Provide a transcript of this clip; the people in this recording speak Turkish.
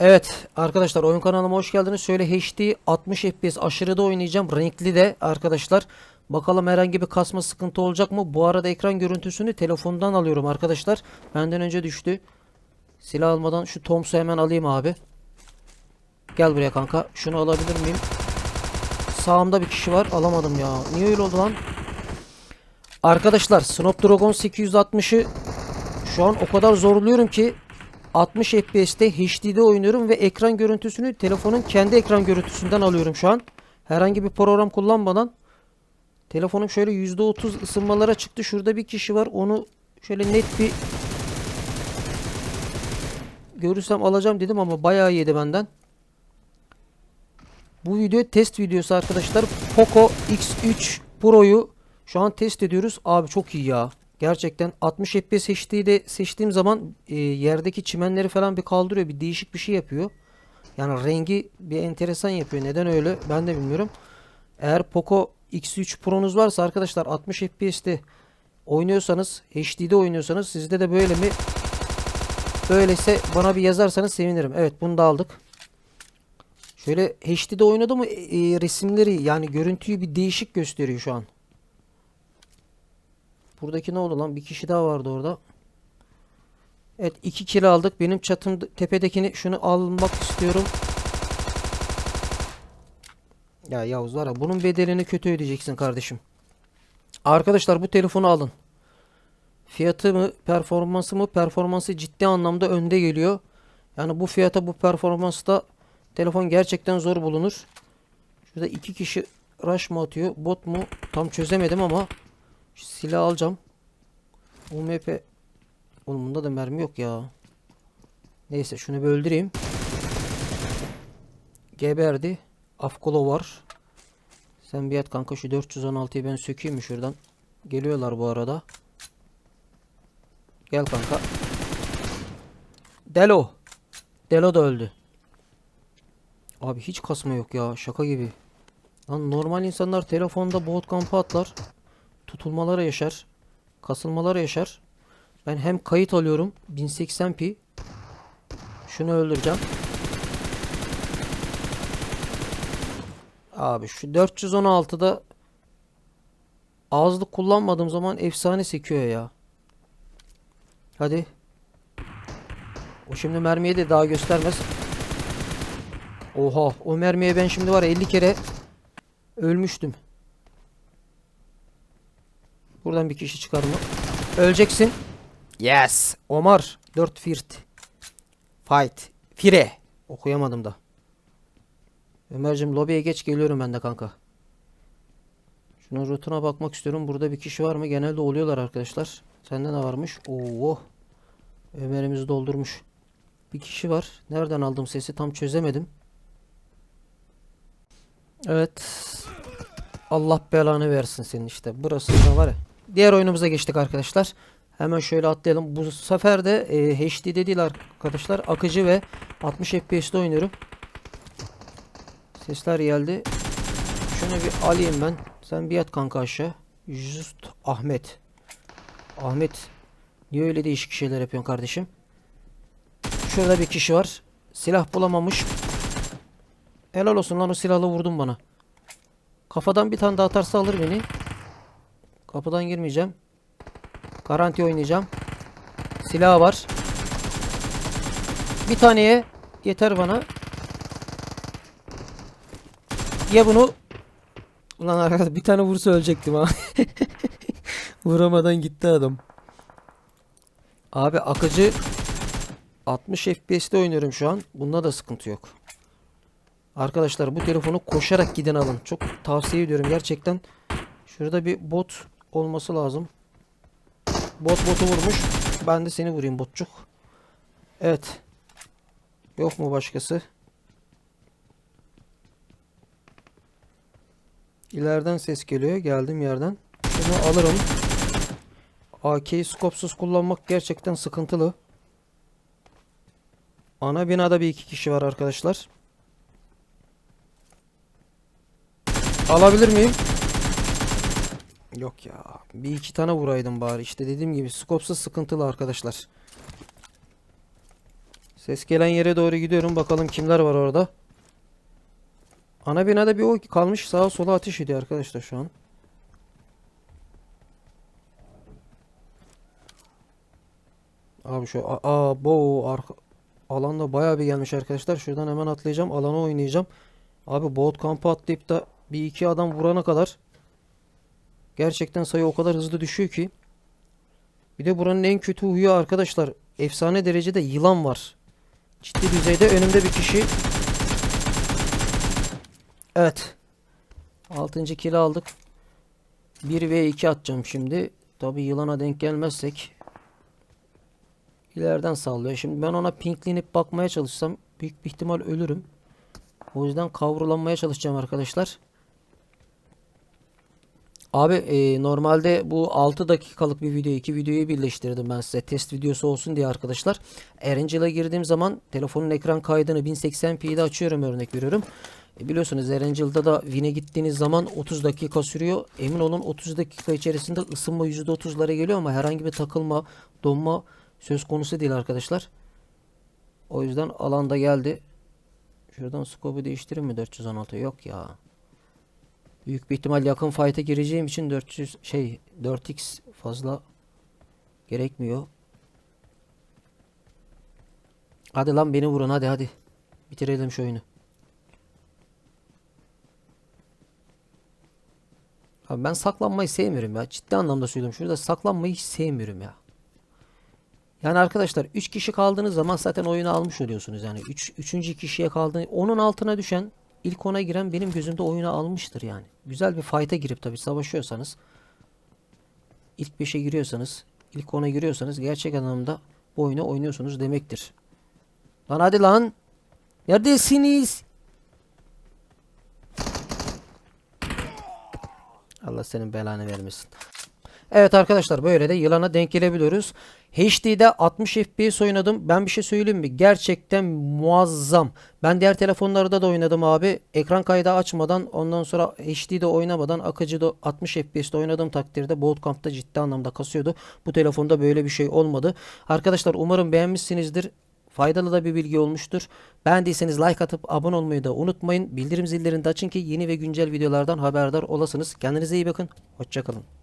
Evet arkadaşlar oyun kanalıma hoş geldiniz. Şöyle HD 60 FPS aşırıda oynayacağım. Renkli de arkadaşlar. Bakalım herhangi bir kasma sıkıntı olacak mı? Bu arada ekran görüntüsünü telefondan alıyorum arkadaşlar. Benden önce düştü. Silah almadan şu Toms'u hemen alayım abi. Gel buraya kanka. Şunu alabilir miyim? Sağımda bir kişi var. Alamadım ya. Niye öyle oldu lan? Arkadaşlar Snapdragon 860'ı şu an o kadar zorluyorum ki 60 FPS'te HD'de oynuyorum ve ekran görüntüsünü telefonun kendi ekran görüntüsünden alıyorum şu an. Herhangi bir program kullanmadan. Telefonum şöyle %30 ısınmalara çıktı. Şurada bir kişi var. Onu şöyle net bir görürsem alacağım dedim ama bayağı yedi benden. Bu video test videosu arkadaşlar. Poco X3 Pro'yu şu an test ediyoruz. Abi çok iyi ya. Gerçekten 60 FPS HD'de seçtiğim zaman e, yerdeki çimenleri falan bir kaldırıyor. Bir değişik bir şey yapıyor. Yani rengi bir enteresan yapıyor. Neden öyle ben de bilmiyorum. Eğer Poco X3 Pro'nuz varsa arkadaşlar 60 FPS'te oynuyorsanız HD'de oynuyorsanız sizde de böyle mi böylese bana bir yazarsanız sevinirim. Evet bunu da aldık. Şöyle HD'de oynadı mı e, e, resimleri yani görüntüyü bir değişik gösteriyor şu an. Buradaki ne oldu lan? Bir kişi daha vardı orada. Evet iki kill aldık. Benim çatım tepedekini şunu almak istiyorum. Ya Yavuz var bunun bedelini kötü ödeyeceksin kardeşim. Arkadaşlar bu telefonu alın. Fiyatı mı performansı mı performansı ciddi anlamda önde geliyor. Yani bu fiyata bu performansta telefon gerçekten zor bulunur. Şurada iki kişi rush mı atıyor bot mu tam çözemedim ama şu silah alacağım. UMP Oğlum bunda da mermi yok ya. Neyse şunu bir öldüreyim. Geberdi. Afkolo var. Sen bir yat kanka şu 416'yı ben sökeyim mi şuradan? Geliyorlar bu arada. Gel kanka. Delo. Delo da öldü. Abi hiç kasma yok ya. Şaka gibi. Lan normal insanlar telefonda bot kampı atlar. Tutulmalara yaşar. Kasılmalara yaşar. Ben hem kayıt alıyorum 1080p. Şunu öldüreceğim. Abi şu 416'da ağızlık kullanmadığım zaman efsane sekiyor ya. Hadi. O şimdi mermiyi de daha göstermez. Oha o mermiye ben şimdi var ya 50 kere ölmüştüm. Buradan bir kişi çıkar mı? Öleceksin. Yes. Omar. 4 firt. Fight. Fire. Okuyamadım da. Ömer'cim lobiye geç geliyorum ben de kanka. Şunun rutuna bakmak istiyorum. Burada bir kişi var mı? Genelde oluyorlar arkadaşlar. Sende ne varmış? Oo. Ömer'imizi doldurmuş. Bir kişi var. Nereden aldım sesi tam çözemedim. Evet. Allah belanı versin senin işte. Burası da var ya. Diğer oyunumuza geçtik arkadaşlar. Hemen şöyle atlayalım. Bu sefer de e, HD'de değil arkadaşlar. Akıcı ve 60 FPS'te oynuyorum. Sesler geldi. Şunu bir alayım ben. Sen bir yat kanka aşağı. Just Ahmet. Ahmet. Niye öyle değişik şeyler yapıyorsun kardeşim? Şurada bir kişi var. Silah bulamamış. Helal olsun lan o silahla vurdun bana. Kafadan bir tane daha atarsa alır beni. Kapıdan girmeyeceğim. Garanti oynayacağım. Silah var. Bir taneye yeter bana. Ya bunu Ulan arkadaş bir tane vursa ölecektim ha. Vuramadan gitti adam. Abi akıcı 60 FPS'te oynuyorum şu an. Bunda da sıkıntı yok. Arkadaşlar bu telefonu koşarak giden alın. Çok tavsiye ediyorum gerçekten. Şurada bir bot olması lazım. Bot botu vurmuş. Ben de seni vurayım botçuk. Evet. Yok mu başkası? İleriden ses geliyor. Geldim yerden. Şunu alırım. AK'yi skopsuz kullanmak gerçekten sıkıntılı. Ana binada bir iki kişi var arkadaşlar. Alabilir miyim? Yok ya. Bir iki tane vuraydım bari. İşte dediğim gibi skopsuz sıkıntılı arkadaşlar. Ses gelen yere doğru gidiyorum. Bakalım kimler var orada. Ana binada bir o kalmış sağa sola ateş ediyor arkadaşlar şu an. Abi şu aa bu arka alanda bayağı bir gelmiş arkadaşlar. Şuradan hemen atlayacağım. Alana oynayacağım. Abi boat kampı atlayıp da bir iki adam vurana kadar gerçekten sayı o kadar hızlı düşüyor ki. Bir de buranın en kötü huyu arkadaşlar. Efsane derecede yılan var. Ciddi düzeyde önümde bir kişi. Evet. 6. kill aldık. 1 ve 2 atacağım şimdi. Tabi yılana denk gelmezsek ileriden sallıyor. Şimdi ben ona pinklenip bakmaya çalışsam büyük bir ihtimal ölürüm. O yüzden kavrulanmaya çalışacağım arkadaşlar. Abi e, normalde bu 6 dakikalık bir video iki videoyu birleştirdim ben size test videosu olsun diye arkadaşlar. Erangel'a girdiğim zaman telefonun ekran kaydını 1080p'de açıyorum örnek veriyorum. E, biliyorsunuz Erangel'da da Win'e gittiğiniz zaman 30 dakika sürüyor. Emin olun 30 dakika içerisinde ısınma %30'lara geliyor ama herhangi bir takılma, donma söz konusu değil arkadaşlar. O yüzden alanda geldi. Şuradan scope'u değiştirir mi 416? Yok ya. Büyük bir ihtimal yakın fight'e gireceğim için 400 şey 4x fazla gerekmiyor. Hadi lan beni vurun hadi hadi. Bitirelim şu oyunu. Abi ben saklanmayı sevmiyorum ya. Ciddi anlamda söylüyorum. Şurada saklanmayı hiç sevmiyorum ya. Yani arkadaşlar 3 kişi kaldığınız zaman zaten oyunu almış oluyorsunuz. Yani 3 üç, 3. kişiye kaldığınız onun altına düşen ilk ona giren benim gözümde oyunu almıştır yani. Güzel bir fight'a girip tabi savaşıyorsanız ilk 5'e giriyorsanız ilk ona giriyorsanız gerçek anlamda bu oyunu oynuyorsunuz demektir. Lan hadi lan. Neredesiniz? Allah senin belanı vermesin. Evet arkadaşlar böyle de yılana denk gelebiliyoruz. HD'de 60 FPS oynadım. Ben bir şey söyleyeyim mi? Gerçekten muazzam. Ben diğer telefonlarda da oynadım abi. Ekran kaydı açmadan ondan sonra HD'de oynamadan akıcı da 60 FPS'te oynadığım takdirde Bootcamp'ta ciddi anlamda kasıyordu. Bu telefonda böyle bir şey olmadı. Arkadaşlar umarım beğenmişsinizdir. Faydalı da bir bilgi olmuştur. Beğendiyseniz like atıp abone olmayı da unutmayın. Bildirim zillerini de açın ki yeni ve güncel videolardan haberdar olasınız. Kendinize iyi bakın. Hoşçakalın.